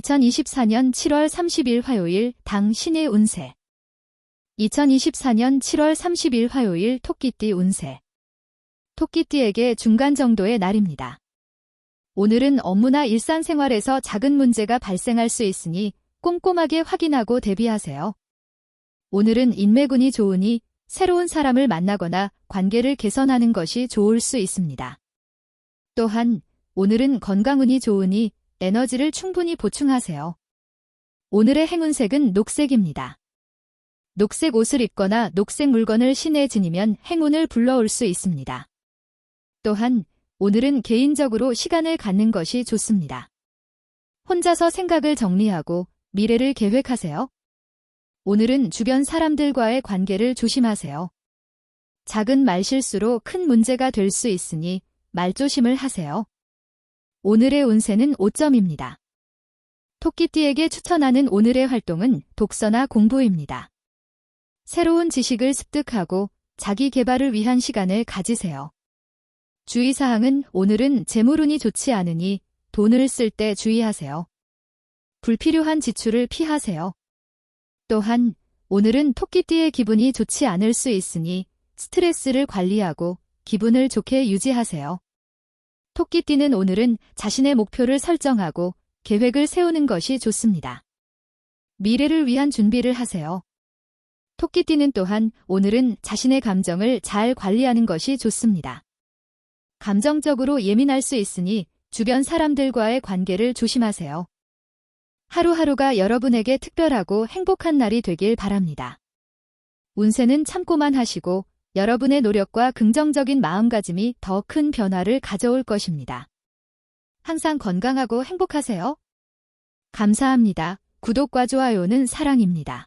2024년 7월 30일 화요일 당 신의 운세 2024년 7월 30일 화요일 토끼띠 운세 토끼띠에게 중간 정도의 날입니다. 오늘은 업무나 일상생활에서 작은 문제가 발생할 수 있으니 꼼꼼하게 확인하고 대비하세요. 오늘은 인매군이 좋으니 새로운 사람을 만나거나 관계를 개선하는 것이 좋을 수 있습니다. 또한 오늘은 건강운이 좋으니 에너지를 충분히 보충하세요. 오늘의 행운색은 녹색입니다. 녹색 옷을 입거나 녹색 물건을 신에 지니면 행운을 불러올 수 있습니다. 또한 오늘은 개인적으로 시간을 갖는 것이 좋습니다. 혼자서 생각을 정리하고 미래를 계획하세요. 오늘은 주변 사람들과의 관계를 조심하세요. 작은 말실수로 큰 문제가 될 수 있으니 말조심을 하세요. 오늘의 운세는 5점입니다. 토끼띠에게 추천하는 오늘의 활동은 독서나 공부입니다. 새로운 지식을 습득하고 자기 개발을 위한 시간을 가지세요. 주의사항은 오늘은 재물운이 좋지 않으니 돈을 쓸 때 주의하세요. 불필요한 지출을 피하세요. 또한 오늘은 토끼띠의 기분이 좋지 않을 수 있으니 스트레스를 관리하고 기분을 좋게 유지하세요. 토끼띠는 오늘은 자신의 목표를 설정하고 계획을 세우는 것이 좋습니다. 미래를 위한 준비를 하세요. 토끼띠는 또한 오늘은 자신의 감정을 잘 관리하는 것이 좋습니다. 감정적으로 예민할 수 있으니 주변 사람들과의 관계를 조심하세요. 하루하루가 여러분에게 특별하고 행복한 날이 되길 바랍니다. 운세는 참고만 하시고 여러분의 노력과 긍정적인 마음가짐이 더 큰 변화를 가져올 것입니다. 항상 건강하고 행복하세요. 감사합니다. 구독과 좋아요는 사랑입니다.